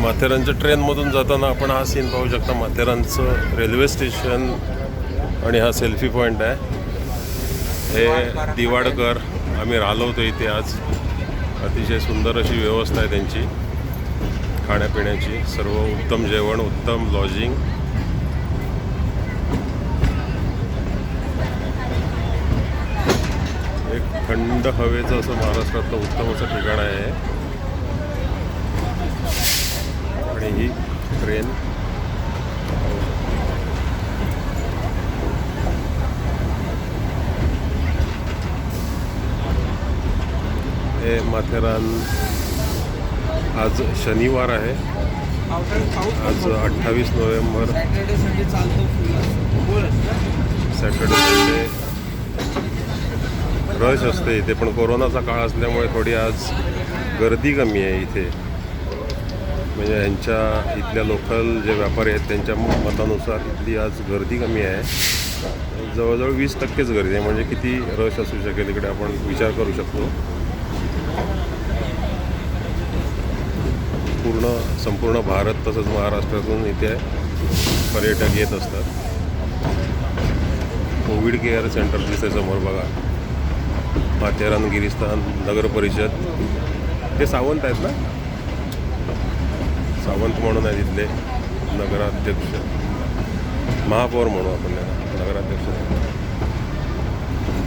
माथेरानच्या ट्रेनमधून जाताना आपण हा सीन पाहू शकता. माथेरानचं रेल्वे स्टेशन आणि हा सेल्फी पॉईंट आहे. हे दिवाडकर आम्ही राहिलो होतो इथे आज. अतिशय सुंदर अशी व्यवस्था आहे त्यांची. खाण्यापिण्याची सर्व उत्तम जेवण उत्तम लॉजिंग एक थंड हवेचं असं महाराष्ट्रातलं उत्तम असं ठिकाण आहे आणि ही ट्रेन हे माथेरान आज शनिवार आहे. आज अठ्ठावीस नोव्हेंबर. सॅटर्डे संडे रश असते इथे पण कोरोनाचा काळ असल्यामुळे थोडी आज गर्दी कमी आहे इथे. म्हणजे यांच्या इथल्या लोकल जे व्यापारी आहेत त्यांच्या मतानुसार इथली आज गर्दी कमी आहे. जवळजवळ वीस टक्केच गर्दी आहे. म्हणजे किती रश असू शकेल इकडे आपण विचार करू शकतो. पूर्ण संपूर्ण भारत तसंच महाराष्ट्रातून इथे पर्यटक येत असतात. कोविड केअर सेंटर दिसते समोर बघा. माथेरान गिरिस्थान नगर परिषद. ते सावंत आहेत ना? सावंत म्हणून आहे तिथले नगराध्यक्ष. महापौर म्हणू आपण त्यांना नगराध्यक्ष.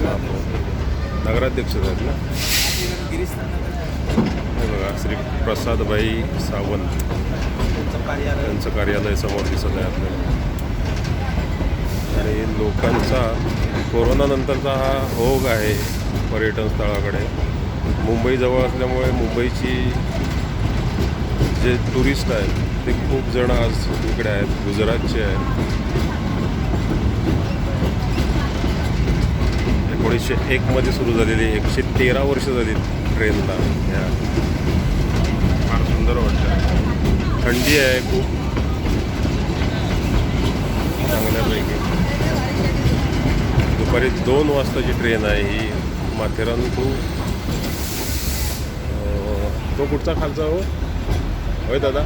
महापौर. नगराध्यक्ष आहेत ना? हे बघा श्री प्रसादभाई सावंत. त्यांचं कार्यालय समोर दिसत आहे आपल्याला. आणि लोकांचा कोरोनानंतरचा हा ओघ आहे पर्यटन स्थळाकडे. मुंबईजवळ असल्यामुळे मुंबईची जे टुरिस्ट आहेत ते खूप जण आज इकडे आहेत गुजरातचे आहेत. एकोणीसशे एकमध्ये सुरू झालेली एकशे तेरा वर्ष झाली ट्रेनला. ह्या फार सुंदर वाटतं. थंडी आहे खूप. चांगल्यापैकी. दुपारी दोन वाजताची ट्रेन आहे ही. माथेरान टू. तो कुठचा खालचा हो? होय दादा?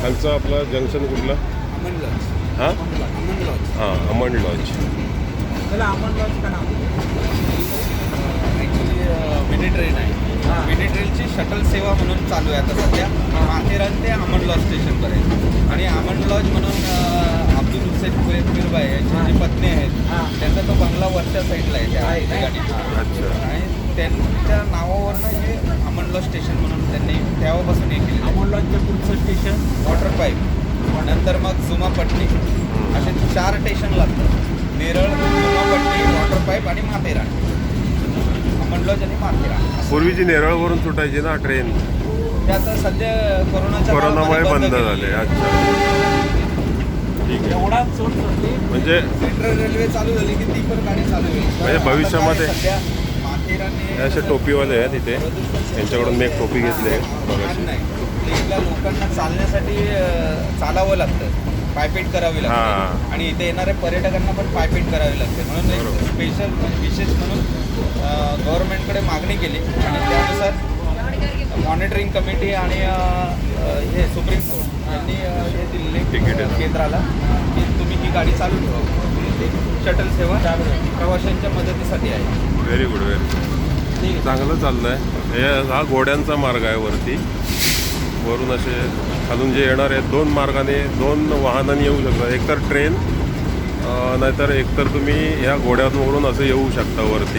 खालचा आपला जंक्शन कुठला? अमन लॉज. हां? अमन लॉज. हां अमन लॉज. त्याला अमन लॉज का नाव मिनी ट्रेन आहे. मिनी ट्रेनची शटल सेवा म्हणून चालू आहे आता सध्या. माथेरान ते अमन लॉज स्टेशनपर्यंत आणि अमन लॉज म्हणून अब्दुल हुसेन कुरे कुरबाई यांची जी पत्नी आहेत त्यांचा तो बंगला वरच्या साईडला आहे त्या ठिकाणी अच्छा. आणि त्यांच्या नावावरनं हे अमन लॉज स्टेशन म्हणून त्यांनी तेव्हापासून हे केलं अमोल लॉजचं पुढचं स्टेशन वॉटर पाईप नंतर मग जुमापट्टी असे चार स्टेशन लागतात. नेरळ जुमापट्टी वॉटर पाईप आणि माथेरान. अमन लॉज आणि माथेरान. पूर्वीची नेरळवरून सुटायची ना ट्रेन ते आता सध्या कोरोनाच्या कोरोनामुळे बंद झाले. अच्छा. ठीक आहे. एवढा चोट चढली म्हणजे सेंट्रल रेल्वे चालू झाली की ती पण गाडी चालू होईल. म्हणजे भविष्यामध्ये- असे टोपीवाले आहेत इथे. प्रदूषण यांच्याकडून मी एक टोपी घेतली आहे. इथल्या लोकांना चालण्यासाठी चालावं लागतं. पायपीट करावी लागते. आणि इथे येणाऱ्या पर्यटकांना पण पायपीट करावी लागते. म्हणून एक. स्पेशल म्हणजे विशेष म्हणून गव्हर्नमेंटकडे मागणी केली. आणि त्यानुसार मॉनिटरिंग कमिटी आणि हे सुप्रीम कोर्ट यांनी हे दिलेले आहे. केंद्राला की तुम्ही ही गाडी चालू ठेवा. शटल सेवा प्रवाशांच्या मदतीसाठी आहे. व्हेरी गुड व्हेरी ठीक आहे. चांगलं चाललं आहे हा घोड्यांचा मार्ग आहे वरती. वरून असे खालून जे येणार आहेत दोन मार्गाने दोन वाहनांनी येऊ शकतात. एकतर ट्रेन नाहीतर एकतर तुम्ही ह्या घोड्यांवरून असं येऊ शकता वरती.